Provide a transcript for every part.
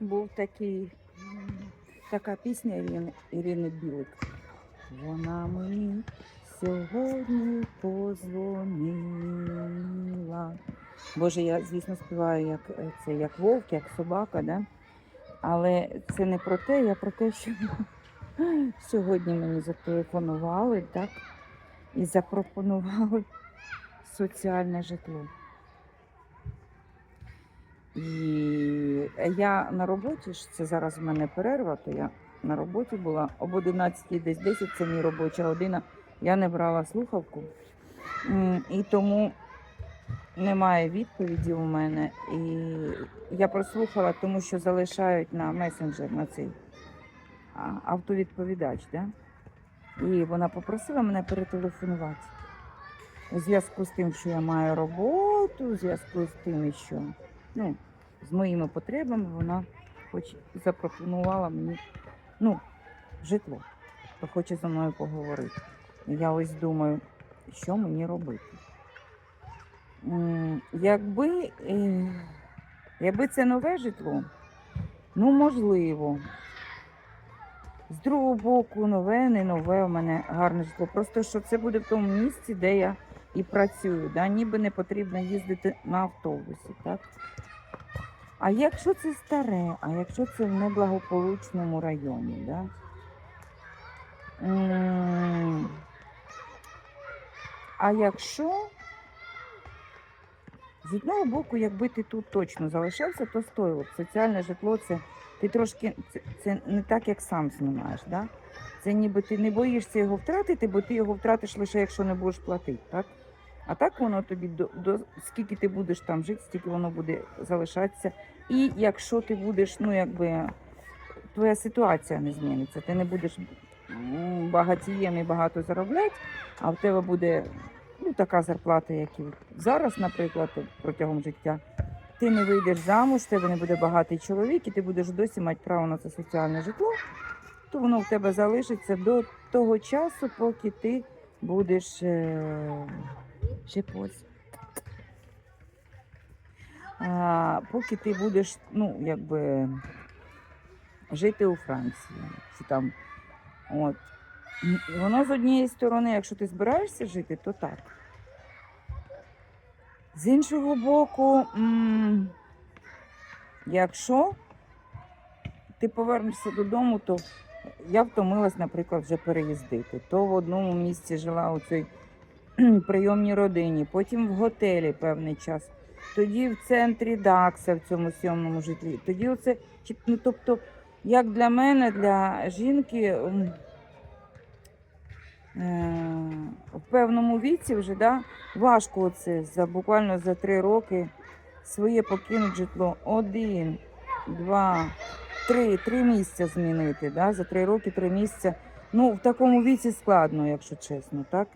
був такий, така пісня Ірини, Ірини Білик. Вона мені сьогодні позвонила. Боже, я, звісно, співаю як е, це, як вовк, як собака, да? але це не про те, я про те, що сьогодні мені зателефонували, так, і запропонували соціальне житло. І я на роботі це зараз в мене перерва, то я на роботі була об 11 десь 10 це мій робоча година. Я не брала слухавку. І тому немає відповіді у мене. І я прослухала, тому що залишають на месенджер на цей автовідповідач. Да? І вона попросила мене перетелефонувати. У зв'язку з тим, що я маю роботу, у зв'язку з тим, що ну, з моїми потребами вона хоч запропонувала мені ну, житло, то хоче зі мною поговорити. Я ось думаю, що мені робити. Якби, е, якби це нове житло, ну можливо. З другого боку, нове, не нове, у мене гарне житло. Просто що це буде в тому місці, де я і працюю. Да? Ніби не потрібно їздити на автобусі. Так? А якщо це старе, а якщо це в неблагополучному районі, да? А якщо з одного боку, якби ти тут точно залишався, то стоїло б. Соціальне житло це ти трошки це, це не так, як сам знімаєш. Да? Це ніби ти не боїшся його втратити, бо ти його втратиш лише якщо не будеш платити. Так? А так воно тобі до, до скільки ти будеш там жити, стільки воно буде залишатися. І якщо ти будеш, ну якби твоя ситуація не зміниться, ти не будеш багатієм і багато заробляти, а в тебе буде ну, така зарплата, як і зараз, наприклад, протягом життя. Ти не вийдеш замуж, в тебе не буде багатий чоловік, і ти будеш досі мати право на це соціальне житло, то воно в тебе залишиться до того часу, поки ти будеш е... шепоть. А, поки ти будеш, ну, якби жити у Франції. Чи там, от. Воно з однієї сторони, якщо ти збираєшся жити, то так. З іншого боку, якщо ти повернешся додому, то я втомилась, наприклад, вже переїздити. То в одному місці жила у цій прийомній родині, потім в готелі певний час, тоді в центрі Дакса в цьому сьомому житлі. Тоді оце, ну, тобто, як для мене, для жінки. е, в певному віці вже да, важко оце за буквально за три роки своє покинути житло. Один, два, три, три місця змінити. Да, за три роки, три місця. Ну, в такому віці складно, якщо чесно, так?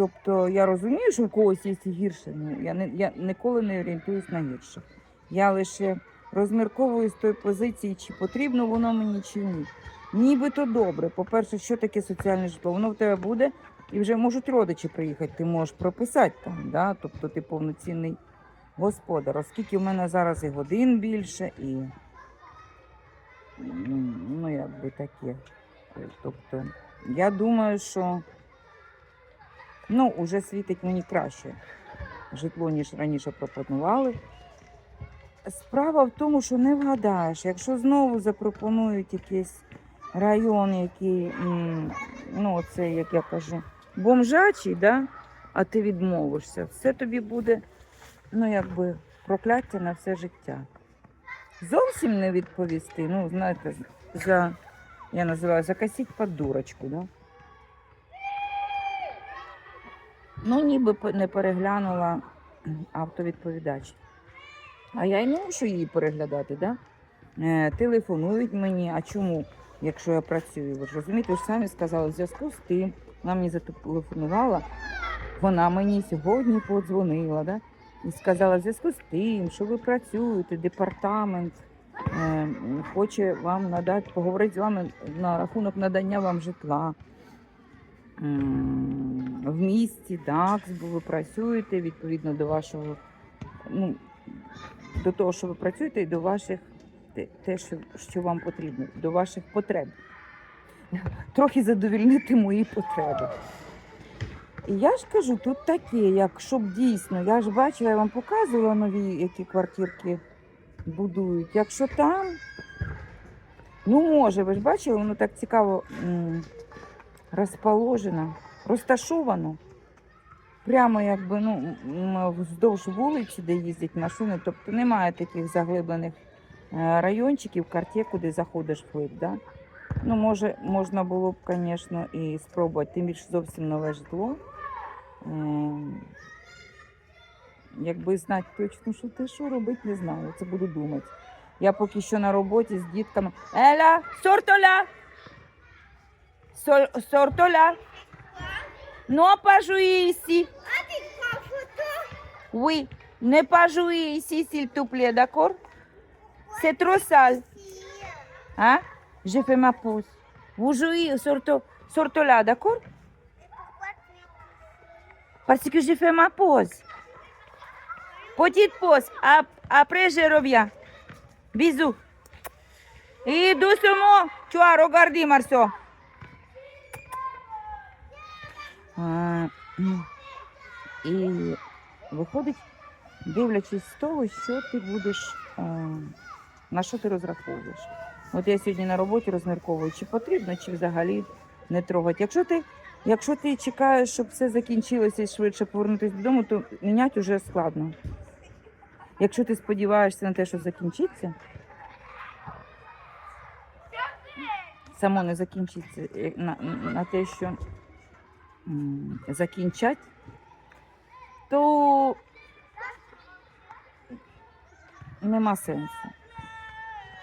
Тобто я розумію, що в когось є гірше. Ну, я, не, я ніколи не орієнтуюсь на гірше. Я лише розмірковую з тої позиції, чи потрібно воно мені, чи ні. Нібито добре. По-перше, що таке соціальне житло? Воно в тебе буде, і вже можуть родичі приїхати, ти можеш прописати там, да? тобто ти повноцінний господар. Оскільки в мене зараз і годин більше, і ну, якби таке. Тобто, я думаю, що ну, вже світить мені краще житло, ніж раніше пропонували. Справа в тому, що не вгадаєш, якщо знову запропонують якийсь район, який, ну, це, як я кажу, бомжачий, да? а ти відмовишся, це тобі буде, ну, якби, прокляття на все життя. Зовсім не відповісти, ну, знаєте, за, я називаю, закосіть під дурочку, да? Ну, ніби не переглянула автовідповідач. А я й не мушу її переглядати, да? Е, телефонують мені. А чому, якщо я працюю? Ви ж розумієте, ви ж самі сказали, в зв'язку з тим, вона мені зателефонувала, вона мені сьогодні подзвонила, да? і сказала, в зв'язку з тим, що ви працюєте, департамент е, хоче вам надати, поговорити з вами на рахунок надання вам житла. В місті, так, ви працюєте відповідно до вашого, ну, до того, що ви працюєте, і до ваших те, що, що вам потрібно, до ваших потреб. Трохи задовільнити мої потреби. І я ж кажу, тут таке, як щоб дійсно, я ж бачила, я вам показувала нові, які квартирки будують. Якщо там, ну може, ви ж бачили, воно так цікаво розположено, розташовано. Прямо якби ну, вздовж вулиці, де їздять машини, тобто немає таких заглиблених е, райончиків, картє, куди заходиш вглиб. Да? Ну, може, можна було б, звісно, і спробувати, тим більше зовсім нове житло. Ем, Якби знати точно, що ти що робити, не знаю. Це буду думати. Я поки що на роботі з дітками. Еля, сортоля! sortons là. Non, pas jouer ici. Oui, ne pas jouer ici, s'il te plaît, d'accord? C'est trop sale. Hein? Je fais ma pause. Vous jouez, sortons, sortons là, d'accord? Parce que je fais ma pause. Petite pause. Après, je reviens. Bisous. Et doucement, tu as regardé, Marceau. І виходить, дивлячись з того, що ти будеш, на що ти розраховуєш. От я сьогодні на роботі розмірковую, чи потрібно, чи взагалі не трогати. Якщо ти, якщо ти чекаєш, щоб все закінчилося і швидше повернутися додому, то міняти вже складно. Якщо ти сподіваєшся на те, що закінчиться, само не закінчиться е, на, на те, що закінчать, то нема сенсу.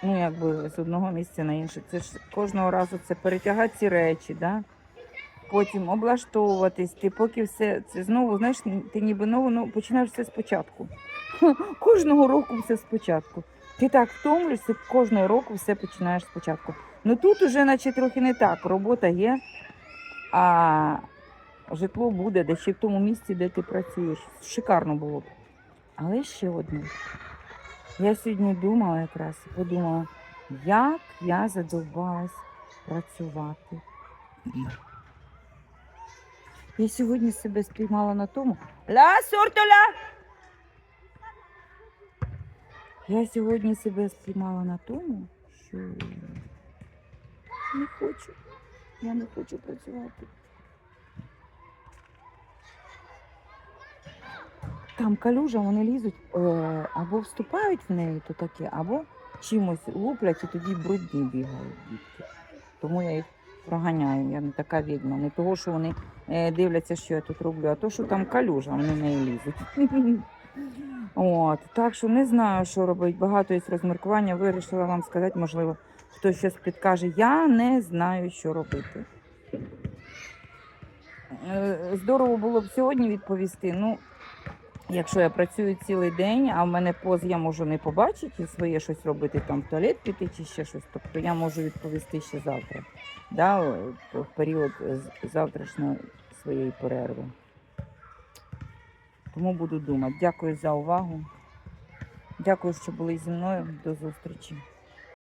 Ну, якби з одного місця на інше. Це ж кожного разу це перетягати ці речі, да? потім облаштовуватись, ти поки все це знову, знаєш, ти ніби ново ну, починаєш все спочатку. Кожного року все спочатку. Ти так втомлюєшся, кожного року все починаєш спочатку. Ну тут уже наче трохи не так. Робота є, а житло буде, де ще в тому місці, де ти працюєш. Шикарно було б. Але ще одне. Я сьогодні думала якраз, подумала, як я задовбалась працювати. Я сьогодні себе спіймала на тому. Ла сортоля! Я сьогодні себе спіймала на тому, що не хочу. Я не хочу працювати. Там калюжа, вони лізуть е, або вступають в неї, то таке, або чимось луплять і тоді брудні бігають дітки. Тому я їх проганяю. Я не така відьма. Не того, що вони е, дивляться, що я тут роблю, а то, що там калюжа, вони в неї лізуть. От, так що не знаю, що робити. Багато є розміркування. Вирішила вам сказати, можливо, хтось щось підкаже. Я не знаю, що робити. Е, Здорово було б сьогодні відповісти. Ну, якщо я працюю цілий день, а в мене поз я можу не побачити і своє щось робити, там в туалет піти чи ще щось, тобто я можу відповісти ще завтра, да, в період завтрашньої своєї перерви. Тому буду думати. Дякую за увагу. Дякую, що були зі мною. До зустрічі.